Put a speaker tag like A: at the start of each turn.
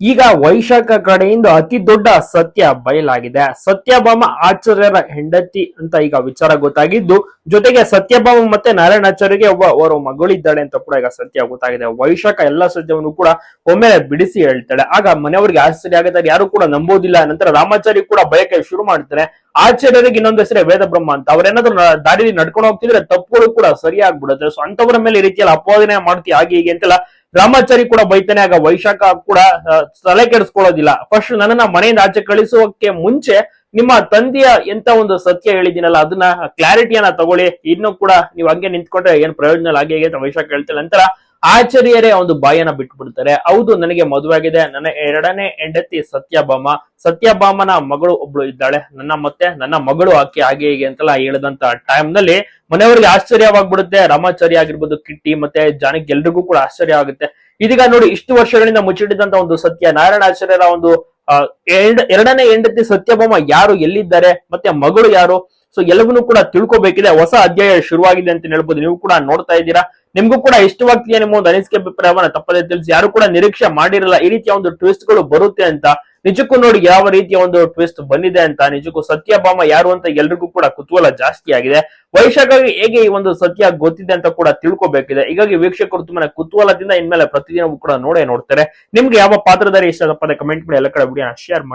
A: ಈಗ ವೈಶಾಖ ಕಡೆಯಿಂದ ಅತಿ ದೊಡ್ಡ ಸತ್ಯ ಬಯಲಾಗಿದೆ. ಸತ್ಯಭಾಮ ಆಚಾರ್ಯರ ಹೆಂಡತಿ ಅಂತ ಈಗ ವಿಚಾರ ಗೊತ್ತಾಗಿದ್ದು, ಜೊತೆಗೆ ಸತ್ಯಭಾಮ ಮತ್ತೆ ನಾರಾಯಣಾಚಾರ್ಯಗೆ ಒಬ್ಬ ಅವರ ಮಗಳಿದ್ದಾಳೆ ಅಂತ ಕೂಡ ಈಗ ಸತ್ಯ ಗೊತ್ತಾಗಿದೆ. ವೈಶಾಖ ಎಲ್ಲ ಸತ್ಯವನ್ನು ಕೂಡ ಒಮ್ಮೆ ಬಿಡಿಸಿ ಹೇಳ್ತಾಳೆ. ಆಗ ಮನೆಯವರಿಗೆ ಆಶ್ಚರ್ಯ ಆಗುತ್ತಾರೆ ಯಾರು ಕೂಡ ನಂಬೋದಿಲ್ಲ. ನಂತರ ರಾಮಾಚಾರ್ಯ ಕೂಡ ಬಯಕೆ ಶುರು ಮಾಡ್ತಾರೆ. ಆಚಾರ್ಯರಿಗೆ ಇನ್ನೊಂದು ಹೆಸರೇ ವೇದ ಬ್ರಹ್ಮ ಅಂತ ಅವ್ರೇನಾದ್ರೂ ದಾರಿಯಲ್ಲಿ ನಡ್ಕೊಂಡು ಹೋಗ್ತಿದ್ರೆ ತಪ್ಪುಗಳು ಕೂಡ ಸರಿಯಾಗ್ಬಿಡುತ್ತೆ. ಸೊ ಅಂತವರ ಮೇಲೆ ಈ ರೀತಿಯಲ್ಲಿ ಅಪವಾದನೆ ಮಾಡ್ತಿ ಹಾಗೆ ಹೀಗೆ ಅಂತೆಲ್ಲ ರಾಮಾಚಾರಿ ಕೂಡ ಬೈತಾನೆ, ಆಗ ವೈಶಾಖ ಕೂಡ ತಲೆ ಕೆಡಿಸ್ಕೊಳ್ಳೋದಿಲ್ಲ. ಫಸ್ಟ್ ನನ್ನನ್ನ ಮನೆಯಿಂದ ಆಚೆ ಕಳಿಸೋಕೆ ಮುಂಚೆ ನಿಮ್ಮ ತಂದೆಯ ಎಂತ ಒಂದು ಸತ್ಯ ಹೇಳಿದಿನಲ್ಲ ಅದನ್ನ ಕ್ಲಾರಿಟಿಯನ್ನ ತಗೊಳ್ಳಿ. ಇನ್ನು ಕೂಡ ನೀವು ಹಂಗೆ ನಿಂತ್ಕೊಂಡ್ರೆ ಏನ್ ಪ್ರಯೋಜನ ಆಗಿ ಹೇಗೆ ಅಂತ ವೈಶಾಖ ಹೇಳ್ತಾರೆ ನಂತರ ಆಚಾರ್ಯರೇ ಒಂದು ಬಾಯನ್ನ ಬಿಟ್ಬಿಡ್ತಾರೆ. ಹೌದು, ನನಗೆ ಮದುವೆ ಆಗಿದೆ ನನ್ನ ಎರಡನೇ ಹೆಂಡತಿ ಸತ್ಯಭಾಮ. ಸತ್ಯಭಾಮನ ಮಗಳು ಒಬ್ಳು ಇದ್ದಾಳೆ. ನನ್ನ ಮತ್ತೆ ನನ್ನ ಮಗಳು ಆಕೆ ಹಾಗೆ ಹೀಗೆ ಅಂತೆಲ್ಲ ಹೇಳಿದಂತ ಟೈಮ್ನಲ್ಲಿ ಮನೆಯವರಿಗೆ ಆಶ್ಚರ್ಯವಾಗ್ಬಿಡುತ್ತೆ. ರಾಮಾಚಾರ್ಯ ಆಗಿರ್ಬೋದು, ಕಿಟ್ಟಿ ಮತ್ತೆ ಜಾನಕಿ ಎಲ್ರಿಗೂ ಕೂಡ ಆಶ್ಚರ್ಯ ಆಗುತ್ತೆ. ಇದೀಗ ನೋಡಿ, ಇಷ್ಟು ವರ್ಷಗಳಿಂದ ಮುಚ್ಚಿಟ್ಟಿದ್ದಂತ ಒಂದು ಸತ್ಯ. ನಾರಾಯಣಾಚಾರ್ಯರ ಒಂದು ಎರಡನೇ ಹೆಂಡತಿ ಸತ್ಯಭಾಮ ಯಾರು, ಎಲ್ಲಿದ್ದಾರೆ, ಮತ್ತೆ ಮಗಳು ಯಾರು? ಸೊ ಎಲ್ಲವನ್ನೂ ಕೂಡ ತಿಳ್ಕೊಬೇಕಿದೆ. ಹೊಸ ಅಧ್ಯಾಯ ಶುರುವಾಗಿದೆ ಅಂತ ಹೇಳ್ಬೋದು. ನೀವು ಕೂಡ ನೋಡ್ತಾ ಇದ್ದೀರಾ. ನಿಮ್ಗೂ ಕೂಡ ಇಷ್ಟವಾಗ್ತಿದೆ ನಿಮ್ಮ ಒಂದು ಅನಿಸಿಕೆ ಅಭಿಪ್ರಾಯವನ್ನ ತಪ್ಪದೆ ತಿಳಿಸಿ, ಯಾರು ಕೂಡ ನಿರೀಕ್ಷೆ ಮಾಡಿರಲ್ಲ, ಈ ರೀತಿಯ ಒಂದು ಟ್ವಿಸ್ಟ್ಗಳು ಬರುತ್ತೆ ಅಂತ. ನಿಜಕ್ಕೂ ನೋಡಿ ಯಾವ ರೀತಿಯ ಒಂದು ಟ್ವಿಸ್ಟ್ ಬಂದಿದೆ ಅಂತ. ನಿಜಕ್ಕೂ ಸತ್ಯಭಾಮ ಯಾರು ಅಂತ ಎಲ್ರಿಗೂ ಕೂಡ ಕುತೂಹಲ ಜಾಸ್ತಿ ಆಗಿದೆ. ವೈಶಾಖಗೆ ಹೇಗೆ ಈ ಒಂದು ಸತ್ಯ ಗೊತ್ತಿದೆ ಅಂತ ಕೂಡ ತಿಳ್ಕೊಬೇಕಿದೆ. ಹೀಗಾಗಿ ವೀಕ್ಷಕರು ತುಂಬಾ ಕುತೂಹಲದಿಂದ ಇನ್ಮೇಲೆ ಪ್ರತಿದಿನವೂ ಕೂಡ ನೋಡೇ ನೋಡ್ತಾರೆ. ನಿಮ್ಗೆ ಯಾವ ಪಾತ್ರದಾರಿ ಇಷ್ಟ ಕಮೆಂಟ್ ಮಾಡಿ, ಎಲ್ಲ ಕಡೆ ವಿಡಿಯೋನ ಶೇರ್ ಮಾಡಿ.